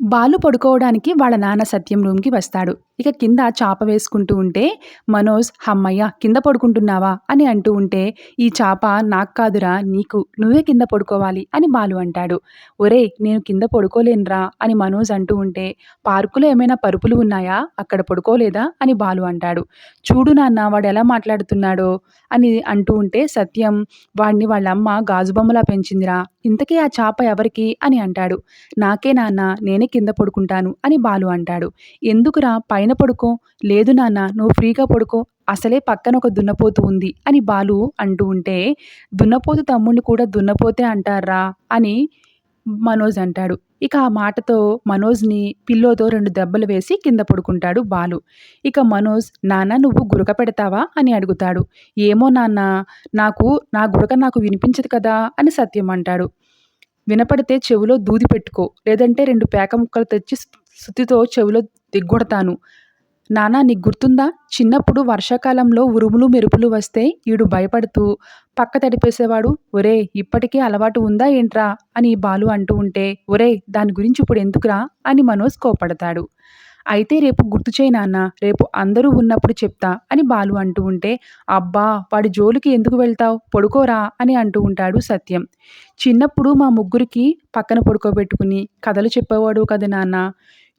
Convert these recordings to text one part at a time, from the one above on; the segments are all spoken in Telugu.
బాలు పడుకోవడానికి వాళ్ళ నాన్న సత్యం రూమ్‌కి వస్తాడు. ఇక కింద చాప వేసుకుంటూ ఉంటే మనోజ్ హమ్మయ్య! కింద పడుకుంటున్నావా? అని అంటూ ఉంటే ఈ చాప నాకు కాదురా నీకు. నువ్వే కింద పడుకోవాలి అని బాలు అంటాడు. ఒరేయ్! నేను కింద పడుకోలేనురా అని మనోజ్ అంటూ ఉంటే పార్కులో ఏమైనా పరుపులు ఉన్నాయా? అక్కడ పడుకోలేదా? అని బాలు అంటాడు. చూడు నాన్న ఎలా మాట్లాడుతున్నాడో అని అంటూ ఉంటే సత్యం వాడిని వాళ్ళమ్మ అమ్మ గాజుబొమ్మలా పెంచిందిరా. ఇంతకీ ఆ చాప ఎవరికి? అని అంటాడు. నాకే నాన్న నేనే కింద పడుకుంటాను అని బాలు అంటాడు. ఎందుకురా పైన పడుకో. లేదు నాన్న నువ్వు ఫ్రీగా పడుకో. అసలే పక్కన ఒక దున్నపోతు ఉంది అని బాలు అంటూ ఉంటే దున్నపోతు తమ్ముడిని కూడా దున్నపోతే అంటారా అని మనోజ్ అంటాడు. ఇక ఆ మాటతో మనోజ్‌ని పిల్లోతో రెండు దెబ్బలు వేసి కింద పడుకుంటాడు బాలు. ఇక మనోజ్ నాన్న నువ్వు గురక పెడతావా? అని అడుగుతాడు. ఏమో నాన్న నాకు నా గురక నాకు వినిపించదు కదా! అని సత్యం అంటాడు. వినపడితే చెవిలో దూది పెట్టుకో. లేదంటే రెండు పేక ముక్కలు తెచ్చి సుత్తితో చెవిలో దిగ్గొడతాను. నానా నీకు గుర్తుందా? చిన్నప్పుడు వర్షాకాలంలో ఉరుములు, మెరుపులు వస్తే ఈడు భయపడుతూ పక్క తడిపేసేవాడు. ఒరేయ్! ఇప్పటికీ అలవాటు ఉందా ఏంట్రా? అని బాలు అంటూ ఉంటే ఒరేయ్! దాని గురించి ఇప్పుడు ఎందుకురా? అని మనోజ్ కోపడతాడు అయితే రేపు గుర్తు చేయి నాన్న. రేపు అందరూ ఉన్నప్పుడు చెప్తా అని బాలు అంటూ ఉంటే అబ్బా! వాడి జోలికి ఎందుకు వెళ్తావు? పడుకోరా అని అంటూ ఉంటాడు సత్యం. చిన్నప్పుడు మా ముగ్గురికి పక్కన పడుకోబెట్టుకుని కథలు చెప్పేవాడు కదా నాన్న.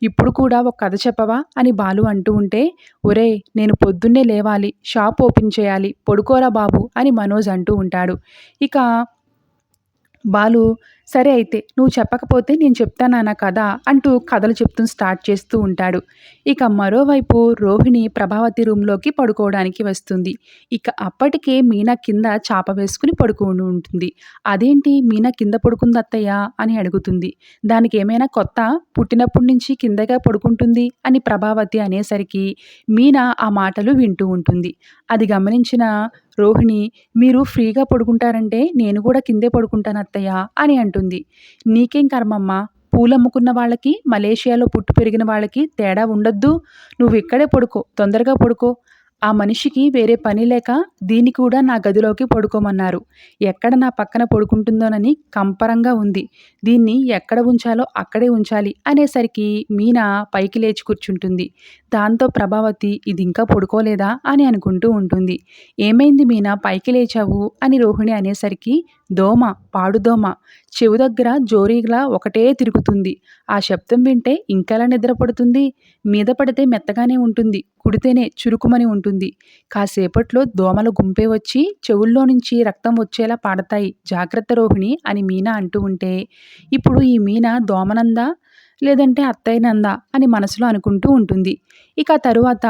ఇప్పుడు కూడా ఒక కథ చెప్పవా? అని బాలు అంటూ ఉంటే ఒరేయ్! నేను పొద్దున్నే లేవాలి. షాప్ ఓపెన్ చేయాలి. పడుకోరా బాబు అని మనోజ్ అంటూ ఉంటాడు. ఇక బాలు సరే అయితే నువ్వు చెప్పకపోతే నేను చెప్తానా కథ అంటూ కథలు చెప్తూ స్టార్ట్ చేస్తూ ఉంటాడు. ఇక మరోవైపు రోహిణి ప్రభావతి రూమ్‌లోకి పడుకోవడానికి వస్తుంది. ఇక అప్పటికే మీనా కింద చాప వేసుకుని పడుకుని ఉంటుంది. అదేంటి మీనా కింద పడుకుంది అత్తయ్య అని అడుగుతుంది. దానికి ఏమైనా కొత్త పుట్టినప్పటి నుంచి కిందగా పడుకుంటుంది అని ప్రభావతి అనేసరికి మీనా ఆ మాటలు వింటూ ఉంటుంది. అది గమనించిన రోహిణి మీరు ఫ్రీగా పడుకుంటారంటే నేను కూడా కిందే పడుకుంటాను అత్తయ్య అని అంటుంది. నీకేం కర్మమ్మా పూలమ్ముకున్న వాళ్ళకి మలేషియాలో పుట్టి పెరిగిన వాళ్ళకి తేడా ఉండొద్దు. నువ్వు ఇక్కడే పడుకో తొందరగా పడుకో. ఆ మనిషికి వేరే పని లేక దీన్ని కూడా నా గదిలోకి పడుకోమన్నారు. ఎక్కడ నా పక్కన పడుకుంటుందోనని కంపరంగా ఉంది. దీన్ని ఎక్కడ ఉంచాలో అక్కడే ఉంచాలి అనేసరికి మీనా పైకి లేచి కూర్చుంటుంది. దాంతో ప్రభావతి ఇది ఇంకా పడుకోలేదా అని అనుకుంటూ ఉంటుంది. ఏమైంది మీనా పైకి లేచావు అని రోహిణి అనేసరికి దోమ పాడుదోమ చెవు దగ్గర జోరీలా ఒకటే తిరుగుతుంది. ఆ శబ్దం వింటే ఇంకెలా నిద్రపడుతుంది? మీద పడితే మెత్తగానే ఉంటుంది. కుడితేనే చురుకుమని ఉంటుంది. కాసేపట్లో దోమల గుంపే వచ్చి చెవుల్లో నుంచి రక్తం వచ్చేలా పాడతాయి. జాగ్రత్త రోహిణి అని మీనా అంటూ ఉంటే ఇప్పుడు ఈ మీనా దోమనందా? లేదంటే అత్తయ్యనందా? అని మనసులో అనుకుంటూ ఉంటుంది. ఇక తరువాత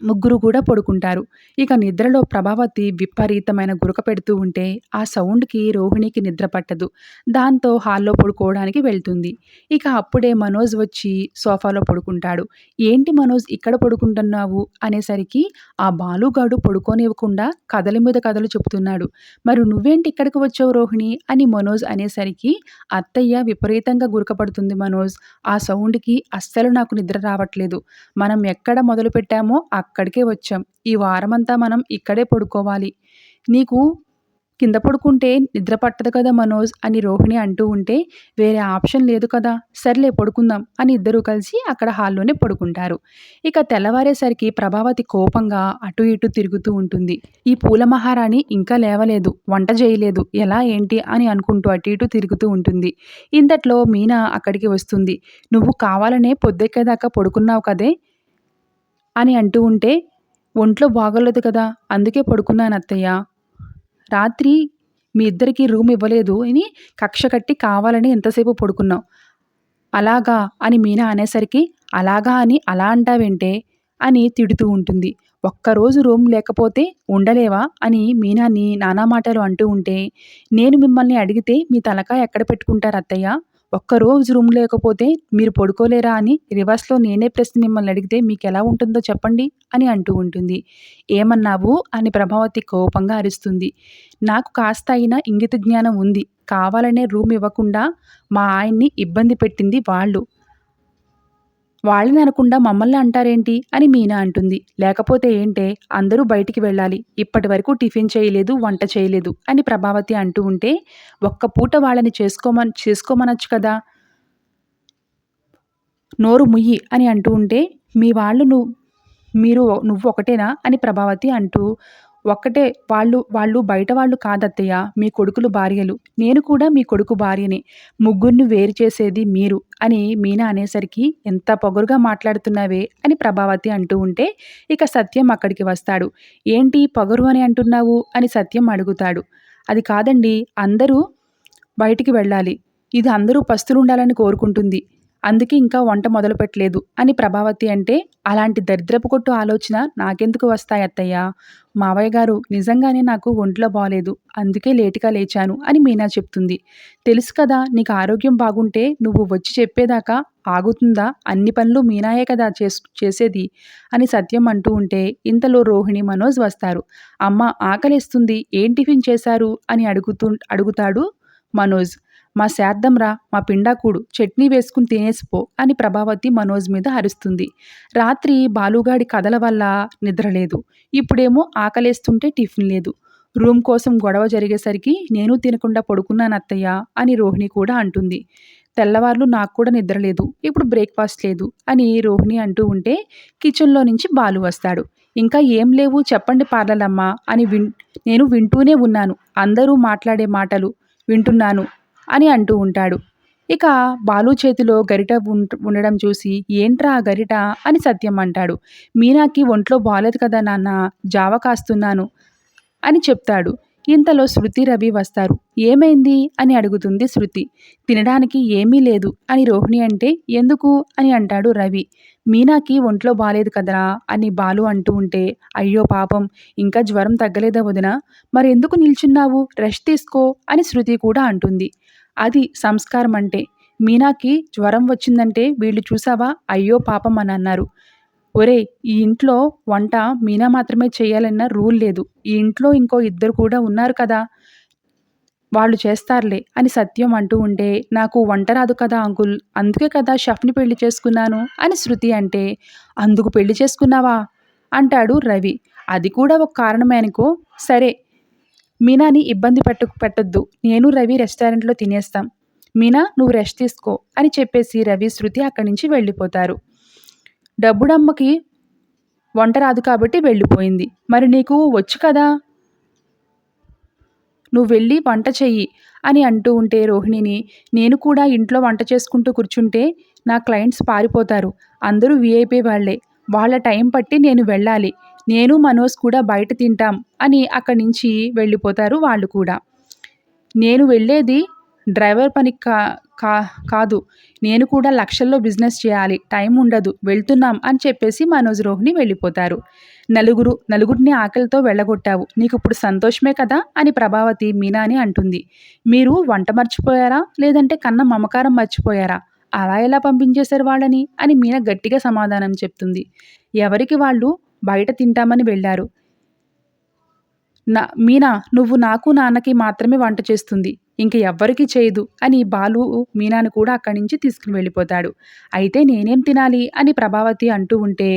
ముగ్గురు కూడా పడుకుంటారు. ఇక నిద్రలో ప్రభావతి విపరీతమైన గురక పెడుతూ ఉంటే ఆ సౌండ్‌కి రోహిణికి నిద్ర పట్టదు. దాంతో హాల్‌లో పడుకోవడానికి వెళ్తుంది. ఇక అప్పుడే మనోజ్ వచ్చి సోఫాలో పడుకుంటాడు. ఏంటి మనోజ్ ఇక్కడ పడుకుంటున్నావు? అనేసరికి ఆ బాలుగాడు పడుకోనివ్వకుండా కథల మీద కథలు చెప్తున్నాడు. మరి నువ్వేంటి ఇక్కడికి వచ్చావు రోహిణి? అని మనోజ్ అనేసరికి అత్తయ్య విపరీతంగా గురక పడుతుంది మనోజ్. ఆ సౌండ్‌కి అస్సలు నాకు నిద్ర రావట్లేదు. మనం ఎక్కడ మొదలు పెట్టామో అక్కడికే వచ్చాం. ఈ వారమంతా మనం ఇక్కడే పడుకోవాలి. నీకు కింద పడుకుంటే నిద్ర పట్టదు కదా మనోజ్ అని రోహిణి అంటూ ఉంటే వేరే ఆప్షన్ లేదు కదా! సర్లే పడుకుందాం అని ఇద్దరూ కలిసి అక్కడ హాల్లోనే పడుకుంటారు. ఇక తెల్లవారేసరికి ప్రభావతి కోపంగా అటు ఇటు తిరుగుతూ ఉంటుంది. ఈ పూల మహారాణి ఇంకా లేవలేదు. వంట చేయలేదు. ఎలా ఏంటి అని అనుకుంటూ అటు ఇటు తిరుగుతూ ఉంటుంది. ఇంతట్లో మీనా అక్కడికి వస్తుంది. నువ్వు కావాలనే పొద్దెక్కేదాకా పడుకున్నావు కదే! అని అంటూ ఉంటే ఒంట్లో బాగోలేదు కదా! అందుకే పడుకున్నాను అత్తయ్య. రాత్రి మీ ఇద్దరికీ రూమ్ ఇవ్వలేదు అని కక్ష కట్టి కావాలని ఎంతసేపు పడుకున్నావు. అలాగా అని మీనా అనేసరికి అలాగా అని అలా అంటావేంటే? అని తిడుతూ ఉంటుంది. ఒక్కరోజు రూమ్ లేకపోతే ఉండలేవా? అని మీనాని నానా మాటలు అంటూ ఉంటే నేను మిమ్మల్ని అడిగితే మీ తలకాయ ఎక్కడ పెట్టుకుంటారు అత్తయ్య? ఒక్కరోజు రూమ్ లేకపోతే మీరు పడుకోలేరా అని రివర్స్‌లో నేనే ప్రశ్న మిమ్మల్ని అడిగితే మీకు ఎలా ఉంటుందో చెప్పండి అని అంటూ ఉంటుంది. ఏమన్నావు? అని ప్రభావతి కోపంగా అరుస్తుంది. నాకు కాస్త అయినా ఇంగిత జ్ఞానం ఉంది. కావాలనే రూమ్ ఇవ్వకుండా మా ఆయన్ని ఇబ్బంది పెట్టింది వాళ్ళు. వాళ్ళని అనకుండా మమ్మల్ని అంటారేంటి? అని మీనా అంటుంది. లేకపోతే ఏంటే అందరూ బయటికి వెళ్ళాలి. ఇప్పటివరకు టిఫిన్ చేయలేదు, వంట చేయలేదు అని ప్రభావతి అంటూ ఉంటే ఒక్క పూట వాళ్ళని చేసుకోమ చేసుకోమనొచ్చు కదా! నోరు ముయ్యి అని అంటూ ఉంటే మీ వాళ్ళు నువ్వు మీరు నువ్వు ఒకటేనా అని ప్రభావతి అంటూ ఒక్కటే వాళ్ళు వాళ్ళు బయట వాళ్ళు కాదత్తయ్య మీ కొడుకులు భార్యలు. నేను కూడా మీ కొడుకు భార్యనే. ముగ్గురిని వేరు చేసేది మీరు అని మీనా అనేసరికి ఎంత పొగరుగా మాట్లాడుతున్నావే అని ప్రభావతి అంటూ ఉంటే ఇక సత్యం అక్కడికి వస్తాడు. ఏంటి పొగరు అని అంటున్నావు? అని సత్యం అడుగుతాడు. అది కాదండి అందరూ బయటికి వెళ్ళాలి. ఇది అందరూ పస్తులుండాలని కోరుకుంటుంది. అందుకే ఇంకా వంట మొదలుపెట్టలేదు అని ప్రభావతి అంటే అలాంటి దరిద్రపు కొట్టు ఆలోచన నాకెందుకు వస్తాయి అత్తయ్య? మావయ్య గారు నిజంగానే నాకు ఒంట్లో బాగలేదు అందుకే లేటుగా లేచాను అని మీనా చెప్తుంది. తెలుసు కదా నీకు ఆరోగ్యం బాగుంటే నువ్వు వచ్చి చెప్పేదాకా ఆగుతుందా? అన్ని పనులు మీనాయే కదా చేసేది? అని సత్యం అంటూ ఉంటే ఇంతలో రోహిణి మనోజ్ వస్తారు. అమ్మ ఆకలిస్తుంది ఏం టిఫిన్ చేశారు? అని అడుగుతూ అడుగుతాడు మనోజ్. మా శార్థంరా మా పిండాకుడు చట్నీ వేసుకుని తినేసిపో అని ప్రభావతి మనోజ్ మీద అరుస్తుంది రాత్రి బాలుగాడి కథల వల్ల నిద్రలేదు ఇప్పుడేమో ఆకలేస్తుంటే టిఫిన్ లేదు. రూమ్ కోసం గొడవ జరిగేసరికి నేను తినకుండా పడుకున్నాను అత్తయ్య అని రోహిణి కూడా అంటుంది. తెల్లవార్లు నాకు కూడా నిద్రలేదు ఇప్పుడు బ్రేక్ఫాస్ట్ లేదు అని రోహిణి అంటూ ఉంటే కిచెన్లో నుంచి బాలు వస్తాడు. ఇంకా ఏం లేవు చెప్పండి పార్లలమ్మ అని విన్ నేను వింటూనే ఉన్నాను. అందరూ మాట్లాడే మాటలు వింటున్నాను. అని అంటూ ఉంటాడు. ఇక బాలు చేతిలో గరిట ఉండడం చూసి ఏంట్రా ఆ గరిట అని సత్యం అంటాడు. మీనాకి ఒంట్లో బాలేదు కదా నాన్న జావ కాస్తున్నాను అని చెప్తాడు. ఇంతలో శృతి రవి వస్తారు. ఏమైంది అని అడుగుతుంది శృతి. తినడానికి ఏమీ లేదు అని రోహిణి అంటే ఎందుకు అని అంటాడు రవి. మీనాకి ఒంట్లో బాలేదు కదరా అని బాలు అంటూ ఉంటే అయ్యో పాపం ఇంకా జ్వరం తగ్గలేదా వదిన? మరెందుకు నిల్చున్నావు? రెస్ట్ తీసుకో అని శృతి కూడా అంటుంది. అది సంస్కారం అంటే మీనాకి జ్వరం వచ్చిందంటే వీళ్ళు చూసావా? అయ్యో పాపం అని అన్నారు. ఒరే ఈ ఇంట్లో వంట మీనా మాత్రమే చేయాలన్న రూల్ లేదు. ఈ ఇంట్లో ఇంకో ఇద్దరు కూడా ఉన్నారు కదా. వాళ్ళు చేస్తారులే అని సత్యం అంటూ ఉంటే నాకు వంట రాదు కదా అంకుల్ అందుకే కదా షఫ్ని పెళ్ళి చేసుకున్నాను అని శృతి అంటే అందుకు పెళ్ళి చేసుకున్నావా? అంటాడు రవి. అది కూడా ఒక కారణమే అనుకో. సరే మీనాని ఇబ్బంది పెట్ట పెట్టొద్దు. నేను రవి రెస్టారెంట్లో తినేస్తాం. మీనా నువ్వు రెస్ట్ తీసుకో అని చెప్పేసి రవి శృతి అక్కడి నుంచి వెళ్ళిపోతారు. డబ్బుడమ్మకి వంట రాదు కాబట్టి వెళ్ళిపోయింది. మరి నీకు వచ్చు కదా? నువ్వు వెళ్ళి వంట చెయ్యి అని అంటూ ఉంటే రోహిణిని నేను కూడా ఇంట్లో వంట చేసుకుంటూ కూర్చుంటే నా క్లయింట్స్ పారిపోతారు. అందరూ వీఐపీ వాళ్ళే వాళ్ళ టైం పట్టి నేను వెళ్ళాలి. నేను మనోజ్ కూడా బయట తింటాం అని అక్కడి నుంచి వెళ్ళిపోతారు వాళ్ళు కూడా. నేను వెళ్ళేది డ్రైవర్ పని కా కా కాదు. నేను కూడా లక్షల్లో బిజినెస్ చేయాలి. టైం ఉండదు. వెళ్తున్నాం అని చెప్పేసి మనోజ్ రోహిణి వెళ్ళిపోతారు. నలుగురు నలుగురిని ఆకలితో వెళ్ళగొట్టావు. నీకు ఇప్పుడు సంతోషమే కదా? అని ప్రభావతి మీనాని అంటుంది. మీరు వంట మర్చిపోయారా? లేదంటే కన్న మమకారం మర్చిపోయారా? అలా ఎలా పంపించేశారు వాళ్ళని? అని మీనా గట్టిగా సమాధానం చెప్తుంది. ఎవరికి వాళ్ళు బయట తింటామని వెళ్ళారు. నా మీనా నువ్వు నాకు నాన్నకి మాత్రమే వంట చేస్తుంది. ఇంక ఎవ్వరికీ చేయదు అని బాలు మీనాను కూడా అక్కడి నుంచి తీసుకుని వెళ్ళిపోతాడు. అయితే నేనేం తినాలి అని ప్రభావతి అంటూ ఉంటే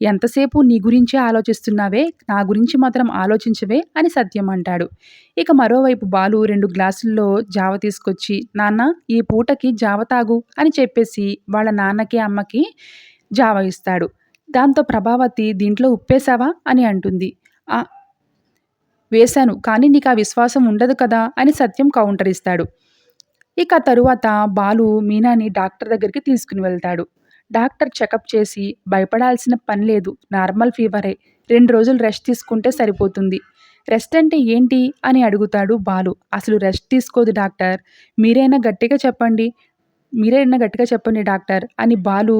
ఎంతసేపు నీ గురించే ఆలోచిస్తున్నావే? నా గురించి మాత్రం ఆలోచించవే? అని సత్యం అంటాడు. ఇక మరోవైపు బాలు రెండు గ్లాసుల్లో జావ తీసుకొచ్చి నాన్న ఈ పూటకి జావ తాగు అని చెప్పేసి వాళ్ళ నాన్నకి అమ్మకి జావ ఇస్తాడు. దాంతో ప్రభావతి దీంట్లో ఉప్పేశావా? అని అంటుంది. వేశాను. కానీ నీకు ఆ విశ్వాసం ఉండదు కదా అని సత్యం కౌంటర్ ఇస్తాడు. ఇక తరువాత బాలు మీనాని డాక్టర్ దగ్గరికి తీసుకుని వెళ్తాడు. డాక్టర్ చెకప్ చేసి భయపడాల్సిన పని లేదు నార్మల్ ఫీవరే రెండు రోజులు రెస్ట్ తీసుకుంటే సరిపోతుంది. రెస్ట్ అంటే ఏంటి అని అడుగుతాడు బాలు. అసలు రెస్ట్ తీసుకోదు డాక్టర్. మీరైనా గట్టిగా చెప్పండి. మీరైనా గట్టిగా చెప్పండి డాక్టర్ అని బాలు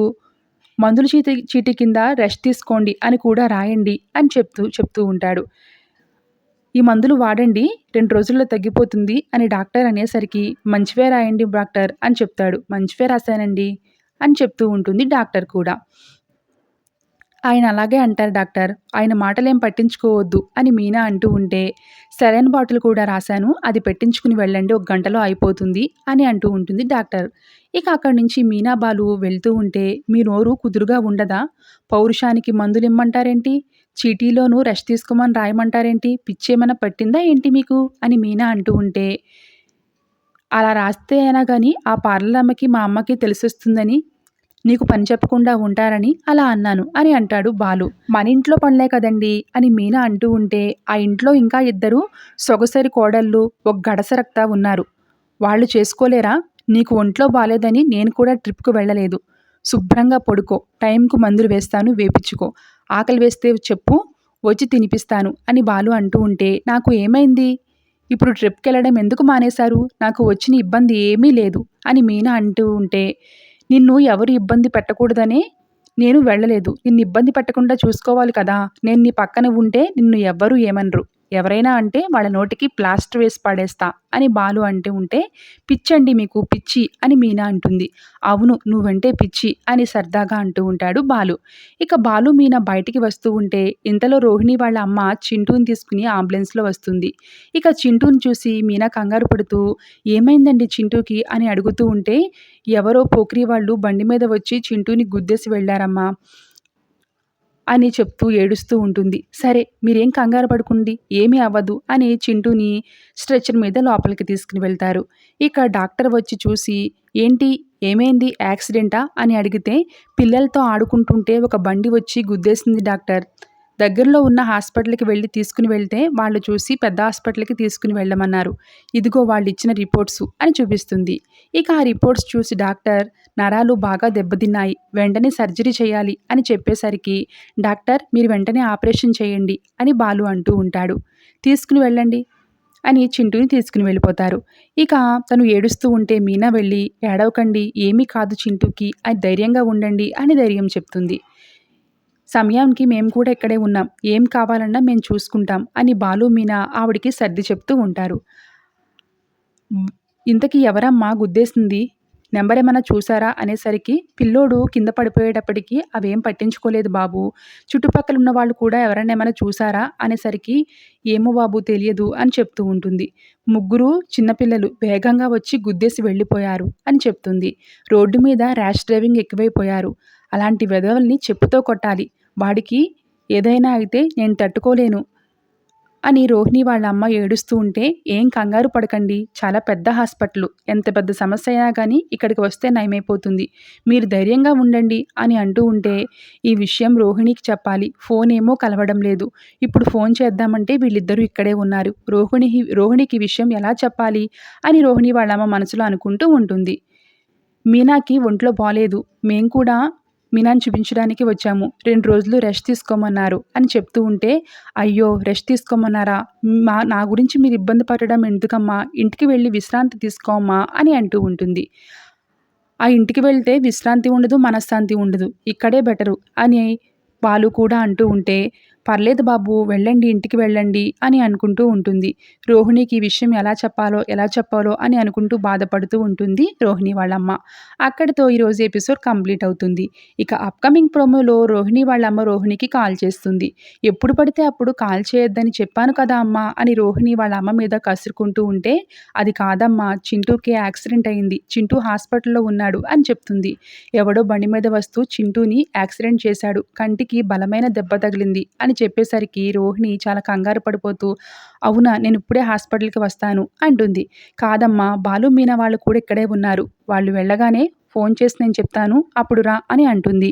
మందుల చీటి చీటి కింద రెస్ట్ తీసుకోండి అని కూడా రాయండి అని చెప్తూ చెప్తూ ఉంటాడు. ఈ మందులు వాడండి రెండు రోజుల్లో తగ్గిపోతుంది అని డాక్టర్ అనేసరికి మంచివే రాయండి డాక్టర్ అని చెప్తాడు. మంచివే రాశానండి అని చెప్తూ ఉంటుంది డాక్టర్ కూడా. ఆయన అలాగే అంటారు డాక్టర్ ఆయన మాటలేం పట్టించుకోవద్దు అని మీనా అంటూ ఉంటే సెలైన్ బాటిల్ కూడా రాశాను అది పెట్టించుకుని వెళ్ళండి ఒక గంటలో అయిపోతుంది అని అంటూ ఉంటుంది డాక్టర్. ఇక అక్కడి నుంచి మీనా బాలు వెళ్తూ ఉంటే మీ నోరు కుదురుగా ఉండదా? పౌరుషానికి మందులు ఇమ్మంటారేంటి చీటీలోనూ రెస్ట్ తీసుకోమని రాయమంటారేంటి? పిచ్చేమైనా పట్టిందా ఏంటి మీకు? అని మీనా అంటూ ఉంటే అలా రాస్తే అయినా కానీ ఆ పార్లర్ అమ్మకి మా అమ్మకి తెలిసొస్తుందని నీకు పని చెప్పకుండా ఉంటారని అలా అన్నాను అని అంటాడు బాలు. మన ఇంట్లో పనులే కదండి అని మీనా అంటూ ఉంటే ఆ ఇంట్లో ఇంకా ఇద్దరు సొగసరి కోడళ్ళు ఒక గడసరక్త ఉన్నారు. వాళ్ళు చేసుకోలేరా? నీకు ఒంట్లో బాలేదని నేను కూడా ట్రిప్కు వెళ్ళలేదు. శుభ్రంగా పడుకో. టైంకు మందులు వేస్తాను వేపించుకో. ఆకలి వేస్తే చెప్పు వచ్చి తినిపిస్తాను అని బాలు అంటూ ఉంటే నాకు ఏమైంది? ఇప్పుడు ట్రిప్కి వెళ్ళడం ఎందుకు మానేశారు? నాకు వచ్చిన ఇబ్బంది ఏమీ లేదు అని మీనా అంటూ ఉంటే నిన్ను ఎవరు ఇబ్బంది పెట్టకూడదనే? నేను వెళ్ళలేదు. నిన్ను ఇబ్బంది పెట్టకుండా చూసుకోవాలి కదా. నేను నీ పక్కన ఉంటే నిన్ను ఎవ్వరూ ఏమనరు. ఎవరైనా అంటే వాళ్ళ నోటికి ప్లాస్టర్ వేసి పడేస్తా అని బాలు అంటే ఉంటే పిచ్చండి మీకు పిచ్చి అని మీనా అంటుంది. అవును నువ్వంటే పిచ్చి అని సరదాగా అంటూ ఉంటాడు బాలు. ఇక బాలు మీనా బయటికి వస్తూ ఉంటే ఇంతలో రోహిణి వాళ్ళ అమ్మ చింటూని తీసుకుని అంబులెన్స్లో వస్తుంది. ఇక చింటూని చూసి మీనా కంగారు పడుతూ ఏమైందండి చింటూకి? అని అడుగుతూ ఉంటే ఎవరో పోక్రీ వాళ్ళు బండి మీద వచ్చి చింటూని గుద్దేసి వెళ్ళారమ్మా. అని చెప్తూ ఏడుస్తూ ఉంటుంది. సరే మీరేం కంగారు పడుకుండి ఏమీ అవ్వదు అని చింటూని స్ట్రెచర్ మీద లోపలికి తీసుకుని వెళ్తారు. ఇక డాక్టర్ వచ్చి చూసి ఏంటి ఏమైంది? యాక్సిడెంటా? అని అడిగితే పిల్లలతో ఆడుకుంటుంటే ఒక బండి వచ్చి గుద్దేసింది డాక్టర్. దగ్గరలో ఉన్న హాస్పిటల్కి వెళ్ళి తీసుకుని వెళ్తే వాళ్ళు చూసి పెద్ద హాస్పిటల్కి తీసుకుని వెళ్ళమన్నారు. ఇదిగో వాళ్ళు ఇచ్చిన రిపోర్ట్స్ అని చూపిస్తుంది. ఇక ఆ రిపోర్ట్స్ చూసి డాక్టర్ నరాలు బాగా దెబ్బతిన్నాయి వెంటనే సర్జరీ చేయాలి అని చెప్పేసరికి డాక్టర్ మీరు వెంటనే ఆపరేషన్ చేయండి అని బాలు అంటూ ఉంటాడు. తీసుకుని వెళ్ళండి అని చింటూని తీసుకుని వెళ్ళిపోతారు. ఇక తను ఏడుస్తూ ఉంటే మీనా వెళ్ళి ఏడవకండి ఏమీ కాదు చింటూకి అని ధైర్యంగా ఉండండి అని ధైర్యం చెప్తుంది. సమయానికి మేము కూడా ఇక్కడే ఉన్నాం. ఏం కావాలన్నా మేము చూసుకుంటాం అని బాలు మీనా ఆవిడికి సర్ది చెప్తూ ఉంటారు. ఇంతకీ ఎవరమ్మా గుద్దేసింది? నెంబర్ ఏమైనా చూసారా? అనేసరికి పిల్లోడు కింద పడిపోయేటప్పటికి అవేం పట్టించుకోలేదు బాబు. చుట్టుపక్కల ఉన్న వాళ్ళు కూడా ఎవరైనా ఏమైనా చూసారా? అనేసరికి ఏమో బాబు తెలియదు అని చెప్తూ ఉంటుంది. ముగ్గురు చిన్నపిల్లలు వేగంగా వచ్చి గుద్దేసి వెళ్ళిపోయారు అని చెప్తుంది. రోడ్డు మీద ర్యాష్ డ్రైవింగ్ ఎక్కువైపోయారు. అలాంటి వెధవల్ని చెప్పుతో కొట్టాలి. వాడికి ఏదైనా అయితే నేను తట్టుకోలేను. అని రోహిణి వాళ్ళ అమ్మ ఏడుస్తూ ఉంటే ఏం కంగారు పడకండి చాలా పెద్ద హాస్పిటల్. ఎంత పెద్ద సమస్య అయినా కానీ ఇక్కడికి వస్తే నయమైపోతుంది. మీరు ధైర్యంగా ఉండండి అని అంటూ ఉంటే ఈ విషయం రోహిణికి చెప్పాలి. ఫోన్ ఏమో కలవడం లేదు. ఇప్పుడు ఫోన్ చేద్దామంటే వీళ్ళిద్దరూ ఇక్కడే ఉన్నారు. రోహిణి రోహిణికి విషయం ఎలా చెప్పాలి? అని రోహిణి వాళ్ళ అమ్మ మనసులో అనుకుంటూ ఉంటుంది. మీనాకి ఒంట్లో బాలేదు. మేం కూడా మీనాన్ని చూపించడానికి వచ్చాము. రెండు రోజులు రెస్ట్ తీసుకోమన్నారు అని చెప్తూ ఉంటే అయ్యో రెస్ట్ తీసుకోమన్నారా? మా నా గురించి మీరు ఇబ్బంది పడడం ఎందుకమ్మా? ఇంటికి వెళ్ళి విశ్రాంతి తీసుకోమ్మా? అని అంటూ ఉంటుంది. ఆ ఇంటికి వెళ్తే విశ్రాంతి ఉండదు మనశ్శాంతి ఉండదు. ఇక్కడే బెటరు అని వాళ్ళు కూడా అంటూ ఉంటే పర్లేదు బాబు వెళ్ళండి ఇంటికి వెళ్ళండి అని అనుకుంటూ ఉంటుంది. రోహిణికి ఈ విషయం ఎలా చెప్పాలో ఎలా చెప్పాలో అని అనుకుంటూ బాధపడుతూ ఉంటుంది రోహిణి వాళ్ళమ్మ. అక్కడితో ఈరోజు ఎపిసోడ్ కంప్లీట్ అవుతుంది. ఇక అప్కమింగ్ ప్రోమోలో రోహిణి వాళ్ళమ్మ రోహిణికి కాల్ చేస్తుంది. ఎప్పుడు పడితే అప్పుడు కాల్ చేయొద్దని చెప్పాను కదా అమ్మ అని రోహిణి వాళ్ళ అమ్మ మీద కసురుకుంటూ ఉంటే అది కాదమ్మా చింటూకి యాక్సిడెంట్ అయింది చింటూ హాస్పిటల్లో ఉన్నాడు అని చెప్తుంది. ఎవడో బండి మీద వస్తూ చింటూని యాక్సిడెంట్ చేశాడు కంటికి బలమైన దెబ్బ తగిలింది అని అని చెప్పేసరికి రోహిణి చాలా కంగారు పడిపోతూ అవునా నేను ఇప్పుడే హాస్పిటల్కి వస్తాను అంటుంది. కాదమ్మా బాలు మీనా వాళ్ళు కూడా ఇక్కడే ఉన్నారు. వాళ్ళు వెళ్ళగానే ఫోన్ చేసి నేను చెప్తాను అప్పుడు రా అని అంటుంది.